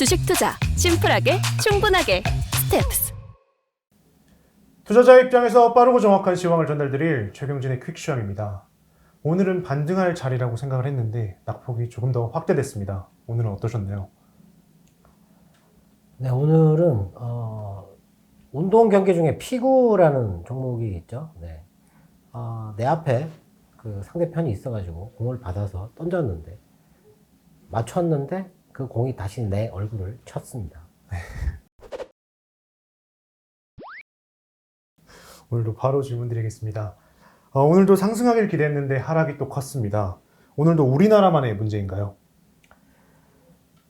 주식 투자 심플하게 충분하게 스텝스. 투자자 입장에서 빠르고 정확한 시황을 전달드릴 최경진의 퀵시황입니다. 오늘은 반등할 자리라고 생각을 했는데 낙폭이 조금 더 확대됐습니다. 오늘은 어떠셨나요? 네, 오늘은 어, 운동 경기 중에 피구라는 종목이 있죠. 네. 어, 내 앞에 그 상대편이 있어가지고 공을 받아서 던졌는데 맞췄는데 그 공이 다시 내 얼굴을 쳤습니다. 오늘도 바로 질문 드리겠습니다. 어, 오늘도 상승하길 기대했는데 하락이 또 컸습니다. 오늘도 우리나라만의 문제인가요?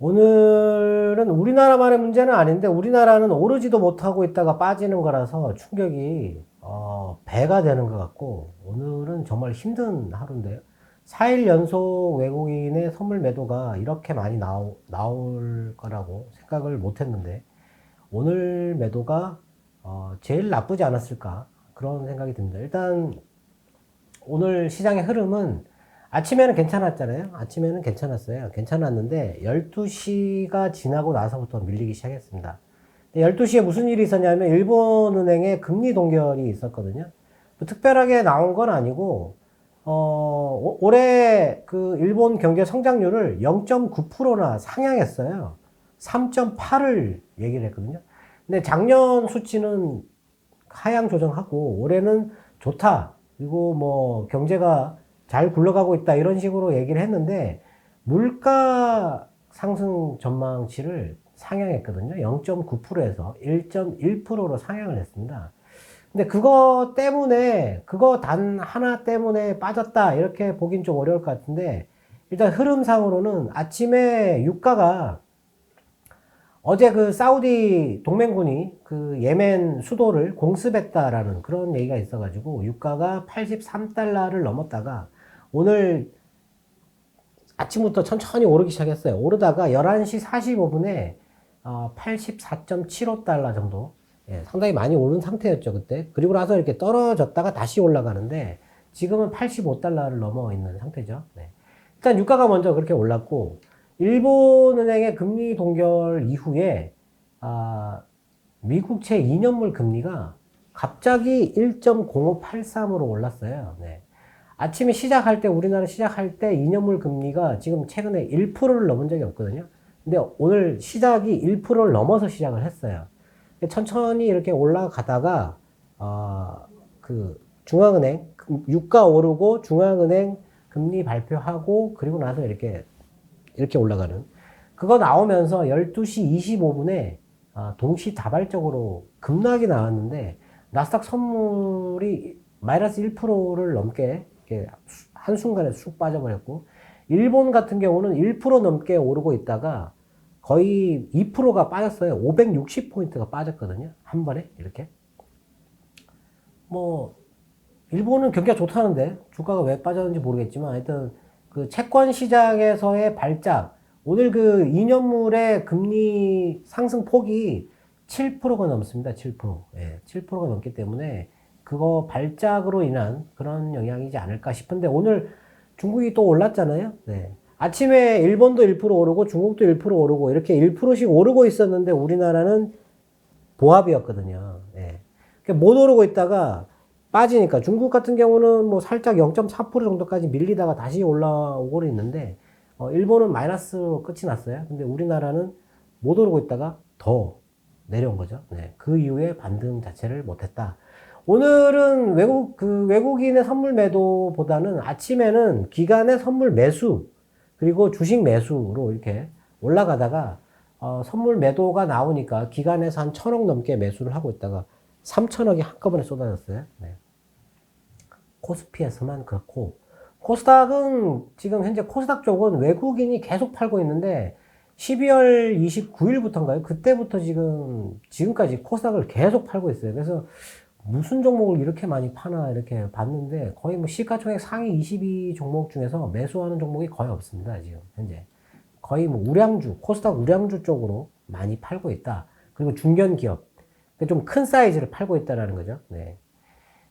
오늘은 우리나라만의 문제는 아닌데 우리나라는 오르지도 못하고 있다가 빠지는 거라서 충격이 어, 배가 되는 것 같고 오늘은 정말 힘든 하루인데요. 4일 연속 외국인의 선물 매도가 이렇게 많이 나오, 나올 거라고 생각을 못 했는데 오늘 매도가 어, 제일 나쁘지 않았을까 그런 생각이 듭니다. 일단 오늘 시장의 흐름은 아침에는 괜찮았잖아요. 아침에는 괜찮았어요. 괜찮았는데 12시가 지나고 나서부터 밀리기 시작했습니다. 12시에 무슨 일이 있었냐면 일본은행의 금리 동결이 있었거든요. 뭐 특별하게 나온 건 아니고 어, 오- 올해 그 일본 경제 성장률을 0.9%나 상향했어요. 3.8을 얘기를 했거든요. 근데 작년 수치는 하향 조정하고 올해는 좋다. 그리고 뭐 경제가 잘 굴러가고 있다 이런 식으로 얘기를 했는데 물가 상승 전망치를 상향했거든요. 0.9%에서 1.1%로 상향을 했습니다. 근데 그거 때문에 그거 단 하나 때문에 빠졌다 이렇게 보긴 좀 어려울 것 같은데 일단 흐름상으로는 아침에 유가가 어제 그 사우디 동맹군이 그 예멘 수도를 공습했다라는 그런 얘기가 있어가지고 유가가 83달러를 넘었다가 오늘 아침부터 천천히 오르기 시작했어요. 오르다가 11시 45분에 어, 84.75달러 정도 예, 상당히 많이 오른 상태였죠 그때. 그리고 나서 이렇게 떨어졌다가 다시 올라가는데 지금은 85달러를 넘어 있는 상태죠. 네. 일단 유가가 먼저 그렇게 올랐고 일본은행의 금리 동결 이후에 아, 미국 채 2년물 금리가 갑자기 1.0583으로 올랐어요. 네. 아침에 시작할 때 우리나라 시작할 때 2년물 금리가 지금 최근에 1%를 넘은 적이 없거든요. 근데 오늘 시작이 1%를 넘어서 시작을 했어요. 천천히 이렇게 올라가다가 어, 그 중앙은행 유가 오르고 중앙은행 금리 발표하고 그리고 나서 이렇게 이렇게 올라가는. 그거 나오면서 12시 25분에 아, 동시다발적으로 급락이 나왔는데 나스닥 선물이 마이너스 1%를 넘게 한순간에 쑥 빠져버렸고 일본 같은 경우는 1% 넘게 오르고 있다가 거의 2%가 빠졌어요. 560포인트가 빠졌거든요. 한 번에 이렇게. 뭐 일본은 경기가 좋다는데 주가가 왜 빠졌는지 모르겠지만 하여튼 그 채권 시장에서의 발작 오늘 그 2년물의 금리 상승 폭이 7%가 넘습니다. 7%. 예, 7%가 넘기 때문에 그거 발작으로 인한 그런 영향이지 않을까 싶은데 오늘 중국이 또 올랐잖아요. 네. 아침에 일본도 1% 오르고 중국도 1% 오르고 이렇게 1%씩 오르고 있었는데 우리나라는 보합이었거든요. 예. 그러니까 못 오르고 있다가 빠지니까 중국 같은 경우는 뭐 살짝 0.4% 정도까지 밀리다가 다시 올라오고 있는데 어, 일본은 마이너스로 끝이 났어요. 근데 우리나라는 못 오르고 있다가 더 내려온 거죠. 네. 그 이후에 반등 자체를 못했다. 오늘은 외국 그 외국인의 선물 매도보다는 아침에는 기관의 선물 매수 그리고 주식 매수로 이렇게 올라가다가 어, 선물 매도가 나오니까 기관에서 한 천억 넘게 매수를 하고 있다가 3천억이 한꺼번에 쏟아졌어요. 네. 코스피에서만 그렇고 코스닥은 지금 현재 코스닥 쪽은 외국인이 계속 팔고 있는데 12월 29일부터인가요? 그때부터 지금 지금까지 코스닥을 계속 팔고 있어요. 그래서 무슨 종목을 이렇게 많이 파나 이렇게 봤는데 거의 뭐 시가총액 상위 22 종목 중에서 매수하는 종목이 거의 없습니다. 지금 현재 거의 뭐 우량주 코스닥 우량주 쪽으로 많이 팔고 있다. 그리고 중견 기업 좀 큰 사이즈를 팔고 있다라는 거죠. 네.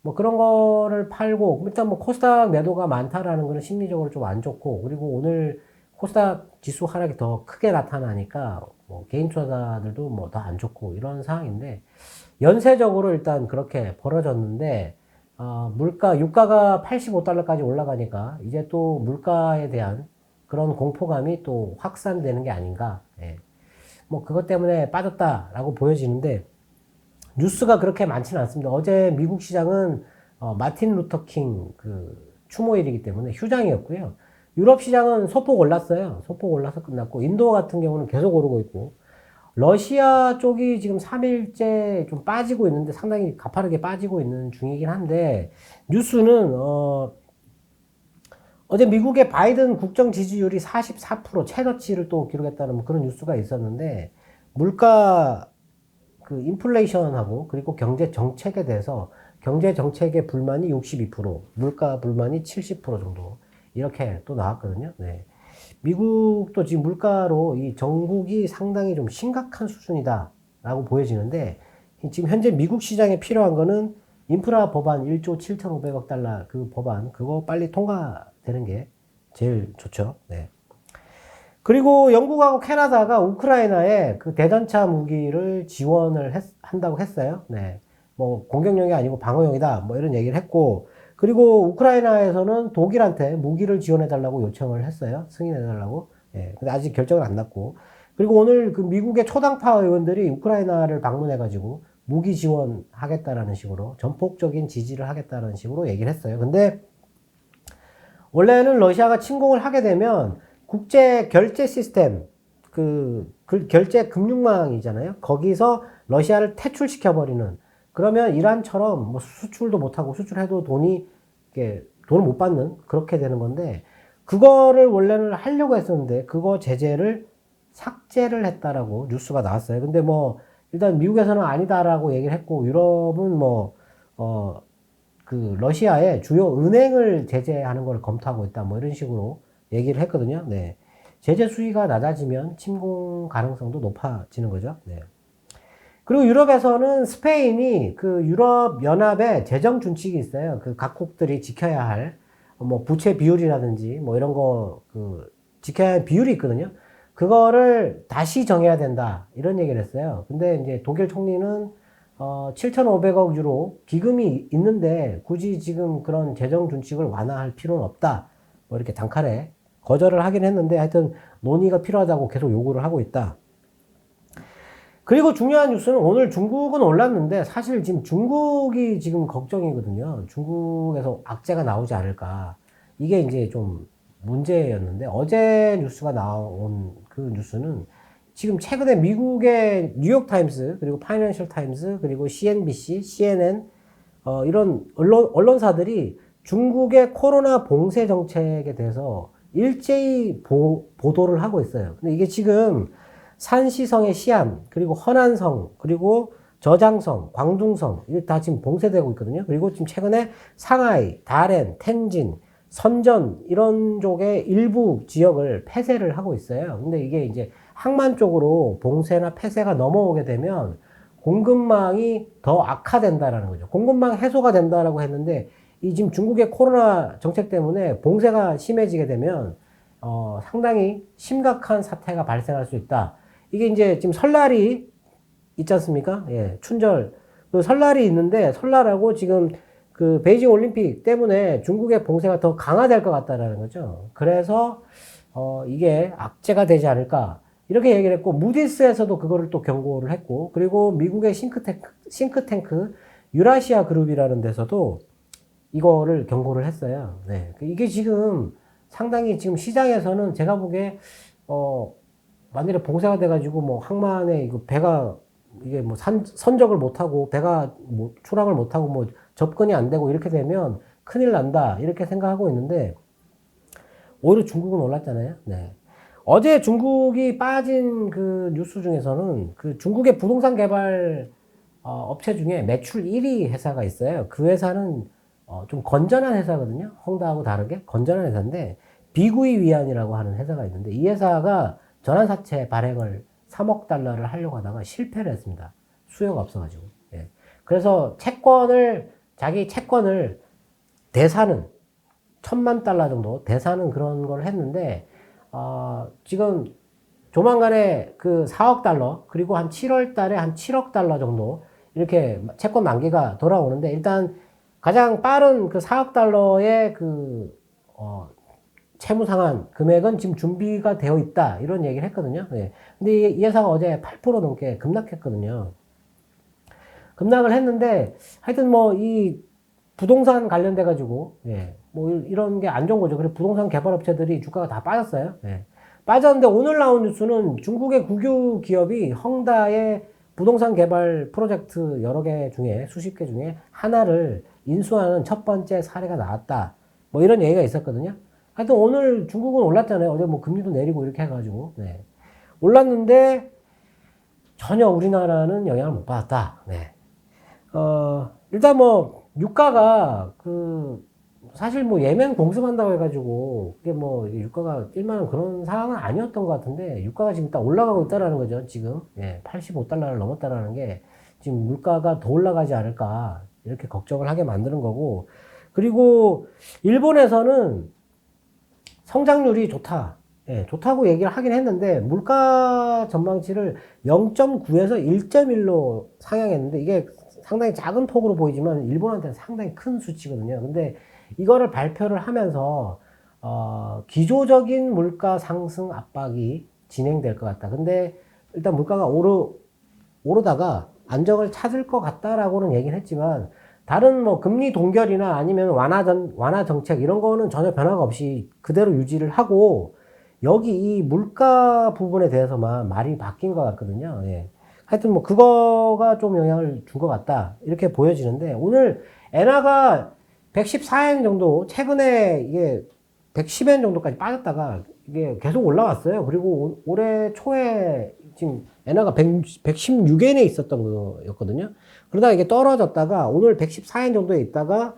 뭐 그런 거를 팔고 일단 뭐 코스닥 매도가 많다라는 거는 심리적으로 좀 안 좋고 그리고 오늘 코스닥 지수 하락이 더 크게 나타나니까 뭐 개인 투자자들도 뭐 더 안 좋고 이런 상황인데 연쇄적으로 일단 그렇게 벌어졌는데 어, 물가 유가가 85달러까지 올라가니까 이제 또 물가에 대한 그런 공포감이 또 확산되는 게 아닌가. 예. 뭐 그것 때문에 빠졌다라고 보여지는데 뉴스가 그렇게 많지는 않습니다. 어제 미국 시장은 어, 마틴 루터 킹 그 추모일이기 때문에 휴장이었고요. 유럽 시장은 소폭 올랐어요. 소폭 올라서 끝났고 인도 같은 경우는 계속 오르고 있고 러시아 쪽이 지금 3일째 좀 빠지고 있는데 상당히 가파르게 빠지고 있는 중이긴 한데 뉴스는 어 어제 미국의 바이든 국정 지지율이 44% 최저치를 또 기록했다는 뭐 그런 뉴스가 있었는데 물가 그 인플레이션하고 그리고 경제 정책에 대해서 경제 정책의 불만이 62%, 물가 불만이 70% 정도 이렇게 또 나왔거든요. 네. 미국도 지금 물가로 이 정국이 상당히 좀 심각한 수준이다라고 보여지는데 지금 현재 미국 시장에 필요한 거는 인프라 법안 1조 7,500억 달러 그 법안 그거 빨리 통과되는 게 제일 좋죠. 네. 그리고 영국하고 캐나다가 우크라이나에 그 대전차 무기를 지원을 했- 한다고 했어요. 네. 뭐 공격용이 아니고 방어용이다. 뭐 이런 얘기를 했고 그리고 우크라이나에서는 독일한테 무기를 지원해 달라고 요청을 했어요. 승인해 달라고. 예. 근데 아직 결정은 안 났고. 그리고 오늘 그 미국의 초당파 의원들이 우크라이나를 방문해 가지고 무기 지원하겠다라는 식으로 전폭적인 지지를 하겠다는 식으로 얘기를 했어요. 근데 원래는 러시아가 침공을 하게 되면 국제 결제 시스템 그, 그 결제 금융망이잖아요. 거기서 러시아를 퇴출시켜 버리는 그러면 이란처럼 뭐 수출도 못 하고 수출해도 돈이 이게 돈을 못 받는 그렇게 되는 건데 그거를 원래는 하려고 했었는데 그거 제재를 삭제를 했다라고 뉴스가 나왔어요. 근데 뭐 일단 미국에서는 아니다라고 얘기를 했고 유럽은 뭐 어, 그 러시아의 주요 은행을 제재하는 걸 검토하고 있다 뭐 이런 식으로 얘기를 했거든요. 네. 제재 수위가 낮아지면 침공 가능성도 높아지는 거죠. 네. 그리고 유럽에서는 스페인이 그 유럽 연합의 재정 준칙이 있어요. 그 각국들이 지켜야 할 뭐 부채 비율이라든지 뭐 이런 거 그 지켜야 할 비율이 있거든요. 그거를 다시 정해야 된다. 이런 얘기를 했어요. 근데 이제 독일 총리는 어, 7,500억 유로 기금이 있는데 굳이 지금 그런 재정 준칙을 완화할 필요는 없다. 뭐 이렇게 단칼에 거절을 하긴 했는데 하여튼 논의가 필요하다고 계속 요구를 하고 있다. 그리고 중요한 뉴스는 오늘 중국은 올랐는데 사실 지금 중국이 지금 걱정이거든요. 중국에서 악재가 나오지 않을까. 이게 이제 좀 문제였는데 어제 뉴스가 나온 그 뉴스는 지금 최근에 미국의 뉴욕 타임스 그리고 파이낸셜 타임스 그리고 CNBC, CNN 어, 이런 언론 언론사들이 중국의 코로나 봉쇄 정책에 대해서 일제히 보, 보도를 하고 있어요. 근데 이게 지금 산시성의 시안, 그리고 허난성, 그리고 저장성, 광둥성, 이게 다 지금 봉쇄되고 있거든요. 그리고 지금 최근에 상하이, 다렌, 텐진, 선전, 이런 쪽의 일부 지역을 폐쇄를 하고 있어요. 근데 이게 이제 항만 쪽으로 봉쇄나 폐쇄가 넘어오게 되면 공급망이 더 악화된다라는 거죠. 공급망 해소가 된다라고 했는데 이 지금 중국의 코로나 정책 때문에 봉쇄가 심해지게 되면 어, 상당히 심각한 사태가 발생할 수 있다. 이게 이제 지금 설날이 있지 않습니까? 예, 춘절. 그 설날이 있는데 설날하고 지금 그 베이징 올림픽 때문에 중국의 봉쇄가 더 강화될 것 같다라는 거죠. 그래서 어, 이게 악재가 되지 않을까. 이렇게 얘기를 했고, 무디스에서도 그거를 또 경고를 했고, 그리고 미국의 싱크탱크, 싱크탱크 유라시아 그룹이라는 데서도 이거를 경고를 했어요. 네. 이게 지금 상당히 지금 시장에서는 제가 보기에, 어, 만일에 봉쇄가 돼가지고 뭐 항만에 이거 배가 이게 뭐 산, 선적을 못하고 배가 뭐 출항을 못하고 뭐 접근이 안 되고 이렇게 되면 큰일 난다. 이렇게 생각하고 있는데 오히려 중국은 올랐잖아요. 네. 어제 중국이 빠진 그 뉴스 중에서는 그 중국의 부동산 개발 어, 업체 중에 매출 1위 회사가 있어요. 그 회사는 어, 좀 건전한 회사거든요. 헝다하고 다르게 건전한 회사인데 비구이 위안이라고 하는 회사가 있는데 이 회사가 전환사채 발행을 3억 달러를 하려고 하다가 실패를 했습니다. 수요가 없어가지고. 예. 그래서 채권을 자기 채권을 대사는 천만 달러 정도 대사는 그런 걸 했는데 어, 지금 조만간에 그 4억 달러 그리고 한 7월 달에 한 7억 달러 정도 이렇게 채권 만기가 돌아오는데 일단 가장 빠른 그 4억 달러의 그 어, 채무 상환 금액은 지금 준비가 되어 있다 이런 얘기를 했거든요. 네. 근데 이, 이 회사가 어제 8% 넘게 급락했거든요. 급락을 했는데 하여튼 뭐 이 부동산 관련돼 가지고 예. 뭐 이- 이런 게 안 좋은 거죠. 그리고 부동산 개발 업체들이 주가가 다 빠졌어요. 예. 빠졌는데 오늘 나온 뉴스는 중국의 국유 기업이 헝다의 부동산 개발 프로젝트 여러 개 중에 수십 개 중에 하나를 인수하는 첫 번째 사례가 나왔다. 뭐 이런 얘기가 있었거든요. 하여튼 오늘 중국은 올랐잖아요. 어제 뭐 금리도 내리고 이렇게 해가지고 네. 올랐는데 전혀 우리나라는 영향을 못 받았다. 네. 어, 일단 뭐 유가가 그 사실 뭐 예멘 공습한다고 해가지고 그게 뭐 유가가 뛸만한 그런 상황은 아니었던 것 같은데 유가가 지금 딱 올라가고 있다라는 거죠 지금 예, 85달러를 넘었다라는 게 지금 물가가 더 올라가지 않을까 이렇게 걱정을 하게 만드는 거고 그리고 일본에서는 성장률이 좋다 예, 좋다고 얘기를 하긴 했는데 물가 전망치를 0.9에서 1.1로 상향했는데 이게 상당히 작은 폭으로 보이지만 일본한테는 상당히 큰 수치거든요. 근데 이거를 발표를 하면서 어, 기조적인 물가 상승 압박이 진행될 것 같다. 근데 일단 물가가 오르 오르다가 안정을 찾을 것 같다라고는 얘기는 했지만 다른 뭐 금리 동결이나 아니면 완화 전 완화 정책 이런 거는 전혀 변화가 없이 그대로 유지를 하고 여기 이 물가 부분에 대해서만 말이 바뀐 것 같거든요. 예. 하여튼 뭐 그거가 좀 영향을 준 것 같다 이렇게 보여지는데 오늘 엔화가 114엔 정도 최근에 이게 110엔 정도까지 빠졌다가 이게 계속 올라왔어요. 그리고 올- 올해 초에 지금 엔화가 100, 116엔에 있었던 거였거든요. 그러다가 이게 떨어졌다가 오늘 114엔 정도에 있다가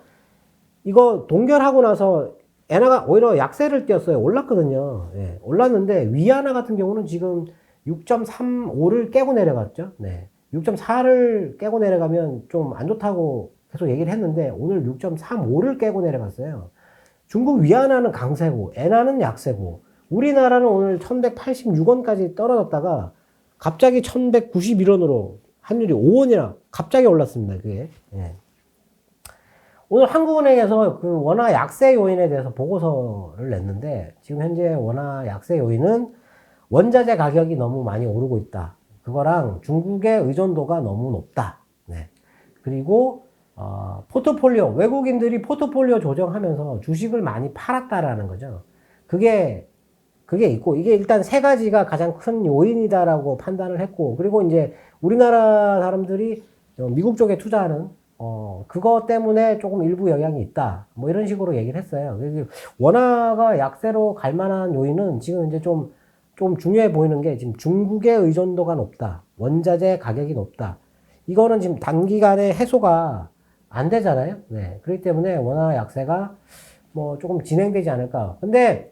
이거 동결하고 나서 엔화가 오히려 약세를 띄었어요. 올랐거든요. 예, 올랐는데 위안화 같은 경우는 지금 6.35를 깨고 내려갔죠. 네. 6.4를 깨고 내려가면 좀 안 좋다고 계속 얘기를 했는데 오늘 6.35를 깨고 내려갔어요. 중국 위안화는 강세고 엔화는 약세고 우리나라는 오늘 1186원까지 떨어졌다가 갑자기 1191원으로 환율이 5원이나 갑자기 올랐습니다. 그게. 예. 오늘 한국은행에서 그 원화 약세 요인에 대해서 보고서를 냈는데 지금 현재 원화 약세 요인은 원자재 가격이 너무 많이 오르고 있다. 그거랑 중국의 의존도가 너무 높다. 네. 그리고 어, 포트폴리오 외국인들이 포트폴리오 조정하면서 주식을 많이 팔았다라는 거죠. 그게 그게 있고 이게 일단 세 가지가 가장 큰 요인이다라고 판단을 했고 그리고 이제 우리나라 사람들이 어, 미국 쪽에 투자하는 어 그거 때문에 조금 일부 영향이 있다 뭐 이런 식으로 얘기를 했어요. 원화가 약세로 갈 만한 요인은 지금 이제 좀좀 중요해 보이는 게 지금 중국의 의존도가 높다. 원자재 가격이 높다. 이거는 지금 단기간에 해소가 안 되잖아요. 네. 그렇기 때문에 원화 약세가 뭐 조금 진행되지 않을까. 근데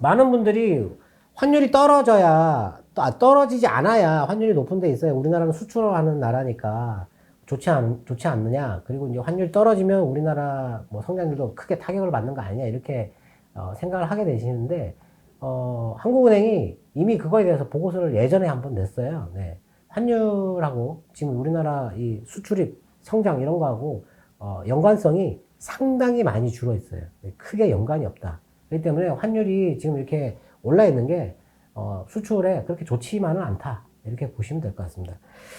많은 분들이 환율이 떨어져야, 아, 떨어지지 않아야 환율이 높은 데 있어요. 우리나라는 수출하는 나라니까 좋지 않, 좋지 않느냐. 그리고 이제 환율이 떨어지면 우리나라 뭐 성장률도 크게 타격을 받는 거 아니냐. 이렇게 어, 생각을 하게 되시는데, 어, 한국은행이 이미 그거에 대해서 보고서를 예전에 한번 냈어요. 네. 환율하고 지금 우리나라 이 수출입 성장 이런 거하고 어, 연관성이 상당히 많이 줄어 있어요. 네, 크게 연관이 없다. 그렇기 때문에 환율이 지금 이렇게 올라 있는 게 어, 수출에 그렇게 좋지만은 않다. 이렇게 보시면 될 것 같습니다.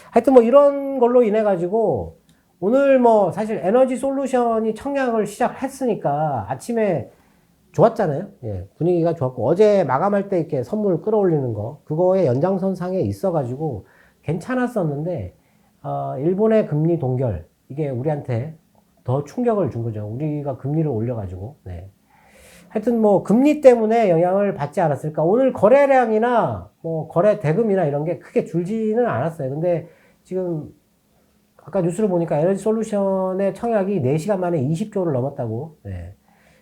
하여튼 뭐 이런 걸로 인해 가지고 오늘 뭐 사실 에너지 솔루션이 청약을 시작했으니까 아침에 좋았잖아요. 예, 분위기가 좋았고 어제 마감할 때 이렇게 선물 끌어올리는 거 그거의 연장선상에 있어가지고 괜찮았었는데 어, 일본의 금리 동결 이게 우리한테 더 충격을 준 거죠. 우리가 금리를 올려가지고 네. 하여튼 뭐 금리 때문에 영향을 받지 않았을까. 오늘 거래량이나 뭐 거래 대금이나 이런 게 크게 줄지는 않았어요. 근데 지금 아까 뉴스를 보니까 에너지 솔루션의 청약이 4시간 만에 20조를 넘었다고. 네.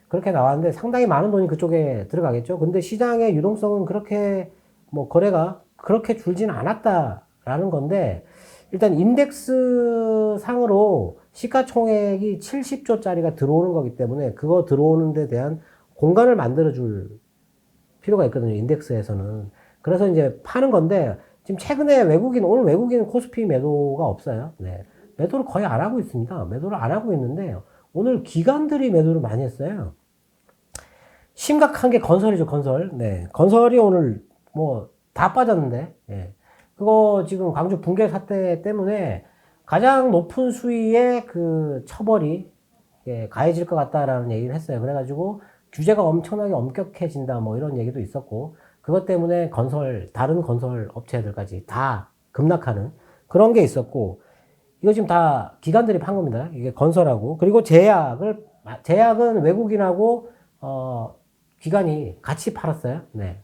그렇게 나왔는데 상당히 많은 돈이 그쪽에 들어가겠죠. 근데 시장의 유동성은 그렇게 뭐 거래가 그렇게 줄지는 않았다라는 건데 일단 인덱스 상으로 시가총액이 70조짜리가 들어오는 거기 때문에 그거 들어오는 데 대한 공간을 만들어 줄 필요가 있거든요. 인덱스에서는. 그래서 이제 파는 건데 지금 최근에 외국인 오늘 외국인 코스피 매도가 없어요. 네. 매도를 거의 안 하고 있습니다. 매도를 안 하고 있는데 오늘 기관들이 매도를 많이 했어요. 심각한 게 건설이죠, 건설. 네. 건설이 오늘 뭐 다 빠졌는데, 예. 그거 지금 광주 붕괴 사태 때문에 가장 높은 수위의 그 처벌이 예, 가해질 것 같다라는 얘기를 했어요. 그래가지고 규제가 엄청나게 엄격해진다 뭐 이런 얘기도 있었고 그것 때문에 건설, 다른 건설 업체들까지 다 급락하는 그런 게 있었고 이거 지금 다 기관들이 판 겁니다. 이게 건설하고 그리고 제약을 제약은 외국인하고 어 기관이 같이 팔았어요. 네.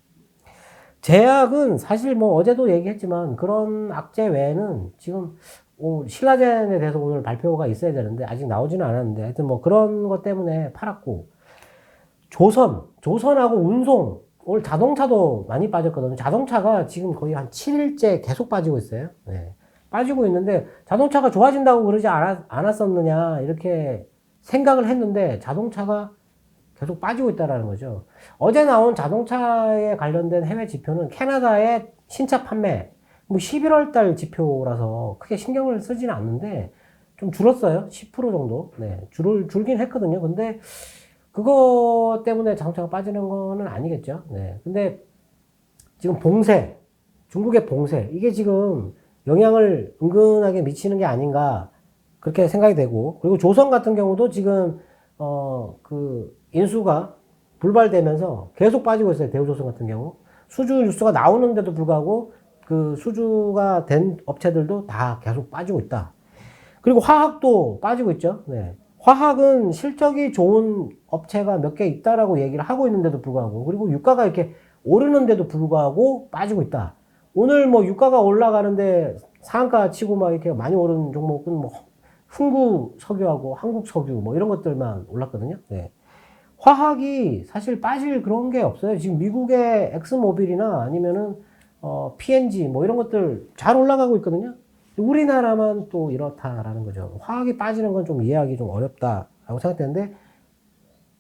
제약은 사실 뭐 어제도 얘기했지만 그런 악재 외에는 지금 오, 신라젠에 대해서 오늘 발표가 있어야 되는데 아직 나오지는 않았는데 하여튼 뭐 그런 것 때문에 팔았고 조선, 조선하고 운송 오늘 자동차도 많이 빠졌거든요. 자동차가 지금 거의 한 7일째 계속 빠지고 있어요. 네. 빠지고 있는데 자동차가 좋아진다고 그러지 않았, 않았었느냐 이렇게 생각을 했는데 자동차가 계속 빠지고 있다라는 거죠. 어제 나온 자동차에 관련된 해외 지표는 캐나다의 신차 판매 뭐 11월 달 지표라서 크게 신경을 쓰지는 않는데 좀 줄었어요. 10% 정도. 네. 줄, 줄긴 했거든요. 근데 그거 때문에 자동차가 빠지는 거는 아니겠죠. 네. 근데 지금 봉쇄, 중국의 봉쇄, 이게 지금 영향을 은근하게 미치는 게 아닌가 그렇게 생각이 되고 그리고 조선 같은 경우도 지금 어 그 인수가 불발되면서 계속 빠지고 있어요. 대우조선 같은 경우 수주 뉴스가 나오는데도 불구하고 그 수주가 된 업체들도 다 계속 빠지고 있다. 그리고 화학도 빠지고 있죠. 네. 화학은 실적이 좋은 업체가 몇 개 있다라고 얘기를 하고 있는데도 불구하고 그리고 유가가 이렇게 오르는데도 불구하고 빠지고 있다. 오늘 뭐 유가가 올라가는데 상한가 치고 막 이렇게 많이 오른 종목은 뭐 흥구 석유하고 한국 석유 뭐 이런 것들만 올랐거든요. 네. 화학이 사실 빠질 그런 게 없어요. 지금 미국의 엑스모빌이나 아니면은 어, PNG 뭐 이런 것들 잘 올라가고 있거든요. 우리나라만 또 이렇다라는 거죠. 화학이 빠지는 건 좀 이해하기 좀 어렵다라고 생각되는데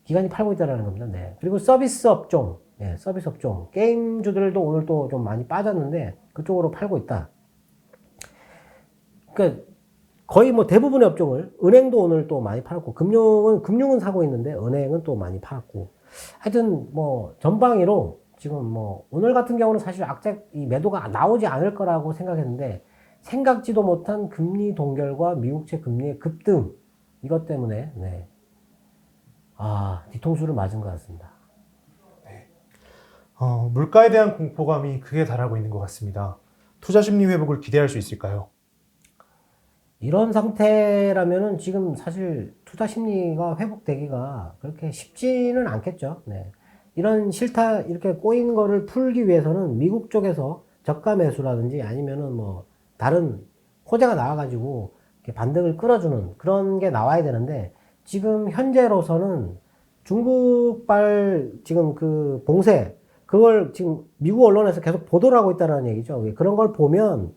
기관이 팔고 있다라는 겁니다. 네. 그리고 서비스 업종, 예, 서비스 업종 게임주들도 오늘 또 좀 많이 빠졌는데 그쪽으로 팔고 있다. 그러니까 거의 뭐 대부분의 업종을 은행도 오늘 또 많이 팔았고 금융은 금융은 사고 있는데 은행은 또 많이 팔았고 하여튼 뭐 전방위로 지금 뭐 오늘 같은 경우는 사실 악재 이 매도가 나오지 않을 거라고 생각했는데 생각지도 못한 금리 동결과 미국채 금리의 급등 이것 때문에 네. 아 뒤통수를 맞은 것 같습니다. 어, 물가에 대한 공포감이 크게 달하고 있는 것 같습니다. 투자 심리 회복을 기대할 수 있을까요? 이런 상태라면은 지금 사실 투자 심리가 회복되기가 그렇게 쉽지는 않겠죠. 네. 이런 실타 이렇게 꼬인 거를 풀기 위해서는 미국 쪽에서 저가 매수라든지 아니면은 뭐 다른 호재가 나와가지고 반등을 끌어주는 그런 게 나와야 되는데 지금 현재로서는 중국발 지금 그 봉쇄 그걸 지금 미국 언론에서 계속 보도를 하고 있다는 얘기죠. 그런 걸 보면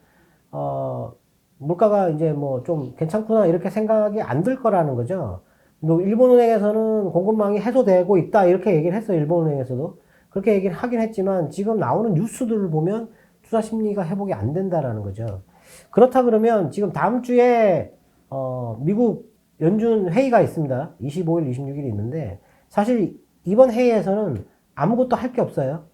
어 물가가 이제 뭐 좀 괜찮구나 이렇게 생각이 안 들 거라는 거죠. 뭐 일본은행에서는 공급망이 해소되고 있다 이렇게 얘기를 했어요. 일본은행에서도 그렇게 얘기를 하긴 했지만 지금 나오는 뉴스들을 보면 투자 심리가 회복이 안 된다라는 거죠. 그렇다 그러면 지금 다음 주에 어 미국 연준 회의가 있습니다. 25일, 26일이 있는데 사실 이번 회의에서는 아무것도 할 게 없어요.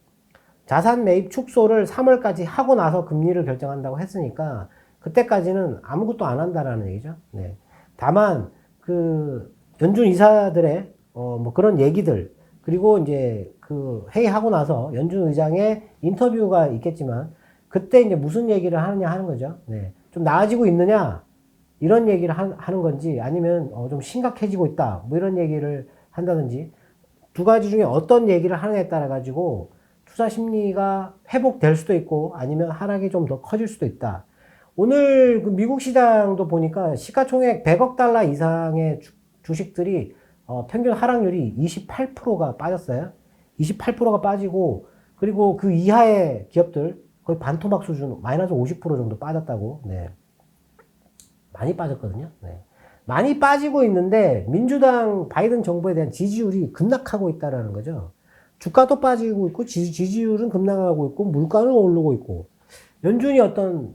자산 매입 축소를 3월까지 하고 나서 금리를 결정한다고 했으니까 그때까지는 아무것도 안 한다라는 얘기죠. 네. 다만 그 연준 이사들의 어 뭐 그런 얘기들 그리고 이제 그 회의하고 나서 연준 의장의 인터뷰가 있겠지만 그때 이제 무슨 얘기를 하느냐 하는 거죠. 네. 좀 나아지고 있느냐 이런 얘기를 하, 는 건지 아니면 어, 좀 심각해지고 있다 뭐 이런 얘기를 한다든지 두 가지 중에 어떤 얘기를 하느냐에 따라 가지고 투자 심리가 회복될 수도 있고 아니면 하락이 좀 더 커질 수도 있다. 오늘 그 미국 시장도 보니까 시가총액 100억 달러 이상의 주, 주식들이 어, 평균 하락률이 28%가 빠졌어요. 28%가 빠지고 그리고 그 이하의 기업들 거의 반토막 수준 마이너스 50% 정도 빠졌다고. 네. 많이 빠졌거든요. 네. 많이 빠지고 있는데 민주당 바이든 정부에 대한 지지율이 급락하고 있다라는 거죠. 주가도 빠지고 있고 지, 지지 율은 급락하고 있고 물가는 오르고 있고 연준이 어떤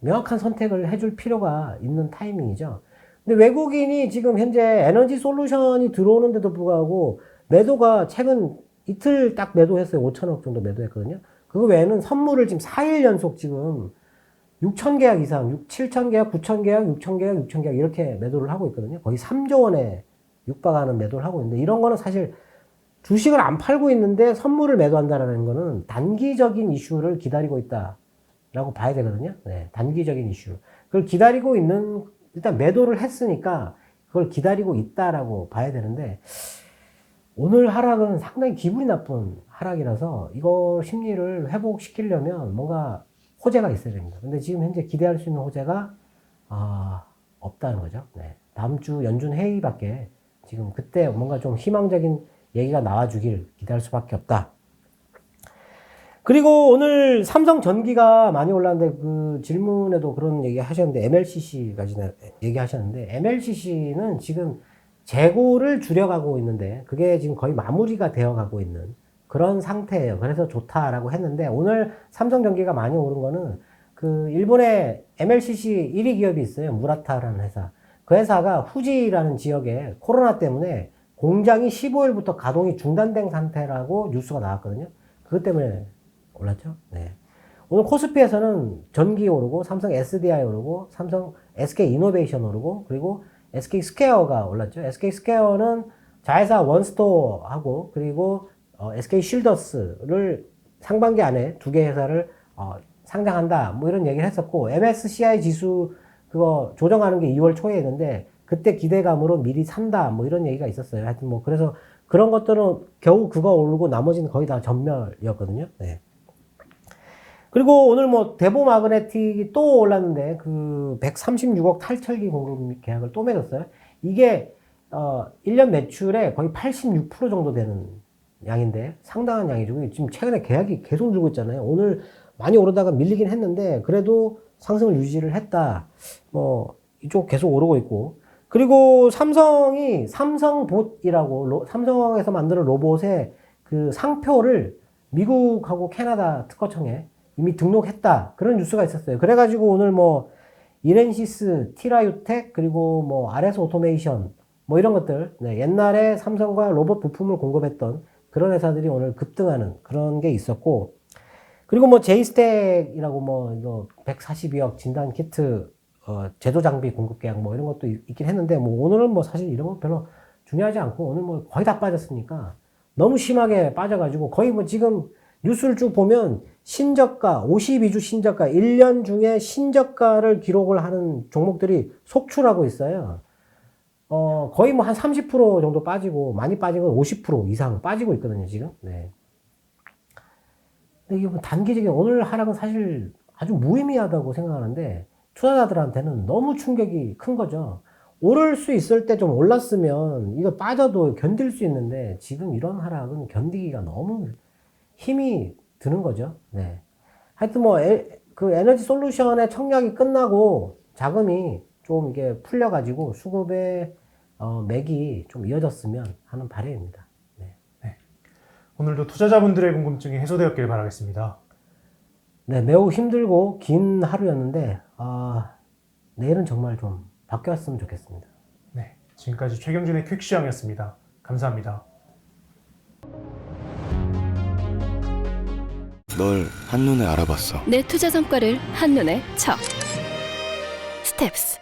명확한 선택을 해줄 필요가 있는 타이밍이죠. 근데 외국인이 지금 현재 에너지 솔루션이 들어오는데도 불구하고 매도가 최근 이틀 딱 매도했어요. 5천억 정도 매도했거든요. 그거 외에는 선물을 지금 4일 연속 지금 6천 계약 이상, 6, 7천 계약, 9천 계약, 6천 계약, 6천 계약 이렇게 매도를 하고 있거든요. 거의 3조 원에 육박하는 매도를 하고 있는데 이런 거는 사실 주식을 안 팔고 있는데 선물을 매도한다라는 거는 단기적인 이슈를 기다리고 있다라고 봐야 되거든요. 네, 단기적인 이슈. 그걸 기다리고 있는 일단 매도를 했으니까 그걸 기다리고 있다라고 봐야 되는데 오늘 하락은 상당히 기분이 나쁜 하락이라서 이거 심리를 회복시키려면 뭔가 호재가 있어야 됩니다. 근데 지금 현재 기대할 수 있는 호재가 아, 없다는 거죠. 네. 다음 주 연준 회의밖에 지금 그때 뭔가 좀 희망적인 얘기가 나와주길 기대할 수밖에 없다. 그리고 오늘 삼성 전기가 많이 올랐는데 그 질문에도 그런 얘기 하셨는데 MLCC까지 얘기하셨는데 MLCC는 지금 재고를 줄여가고 있는데 그게 지금 거의 마무리가 되어 가고 있는 그런 상태예요. 그래서 좋다라고 했는데 오늘 삼성 전기가 많이 오른 거는 그 일본의 MLCC 1위 기업이 있어요. 무라타라는 회사. 그 회사가 후지라는 지역에 코로나 때문에 공장이 15일부터 가동이 중단된 상태라고 뉴스가 나왔거든요. 그것 때문에 올랐죠. 네. 오늘 코스피에서는 전기 오르고 삼성 SDI 오르고 삼성 SK 이노베이션 오르고 그리고 SK 스퀘어가 올랐죠. SK 스퀘어는 자회사 원스토어하고 그리고 어, SK 쉴더스를 상반기 안에 두 개 회사를 어, 상장한다. 뭐 이런 얘기를 했었고 MSCI 지수 그거 조정하는 게 2월 초에 있는데 그때 기대감으로 미리 산다. 뭐 이런 얘기가 있었어요. 하여튼 뭐 그래서 그런 것들은 겨우 그거 오르고 나머지는 거의 다 전멸이었거든요. 네. 그리고 오늘 뭐 대보 마그네틱이 또 올랐는데 그 136억 탈철기 공급 계약을 또 맺었어요. 이게 어 1년 매출의 거의 86% 정도 되는 양인데 상당한 양이죠. 지금 최근에 계약이 계속 늘고 있잖아요. 오늘 많이 오르다가 밀리긴 했는데 그래도 상승을 유지를 했다. 뭐 이쪽 계속 오르고 있고 그리고 삼성이 삼성봇이라고 로- 삼성에서 만드는 로봇의 그 상표를 미국하고 캐나다 특허청에 이미 등록했다. 그런 뉴스가 있었어요. 그래가지고 오늘 뭐 이렌시스, 티라유텍 그리고 뭐 RS 오토메이션 뭐 이런 것들 네, 옛날에 삼성과 로봇 부품을 공급했던 그런 회사들이 오늘 급등하는 그런 게 있었고 그리고 뭐 제이스텍이라고 뭐 이거 142억 진단 키트 어, 제조 장비 공급 계약 뭐 이런 것도 있- 있긴 했는데 뭐 오늘은 뭐 사실 이런 건 별로 중요하지 않고 오늘 뭐 거의 다 빠졌으니까 너무 심하게 빠져가지고 거의 뭐 지금 뉴스를 쭉 보면 신저가 52주 신저가 1년 중에 신저가를 기록을 하는 종목들이 속출하고 있어요. 어, 거의 뭐 한 30% 정도 빠지고 많이 빠진 건 50% 이상 빠지고 있거든요, 지금. 네. 근데 이게 뭐 단기적인 오늘 하락은 사실 아주 무의미하다고 생각하는데 투자자들한테는 너무 충격이 큰 거죠. 오를 수 있을 때 좀 올랐으면 이거 빠져도 견딜 수 있는데 지금 이런 하락은 견디기가 너무 힘이 드는 거죠. 네. 하여튼 뭐그 에너지 솔루션의 청약이 끝나고 자금이 좀 이게 풀려가지고 수급의 어, 맥이 좀 이어졌으면 하는 바람입니다. 네. 오늘도 투자자분들의 궁금증이 해소되었길 바라겠습니다. 네, 매우 힘들고 긴 하루였는데 아, 내일은 정말 좀 바뀌었으면 좋겠습니다. 네, 지금까지 최경준의 퀵시황이었습니다. 감사합니다. 널 한눈에 알아봤어. 내 투자 성과를 한눈에 쳐. 스텝스.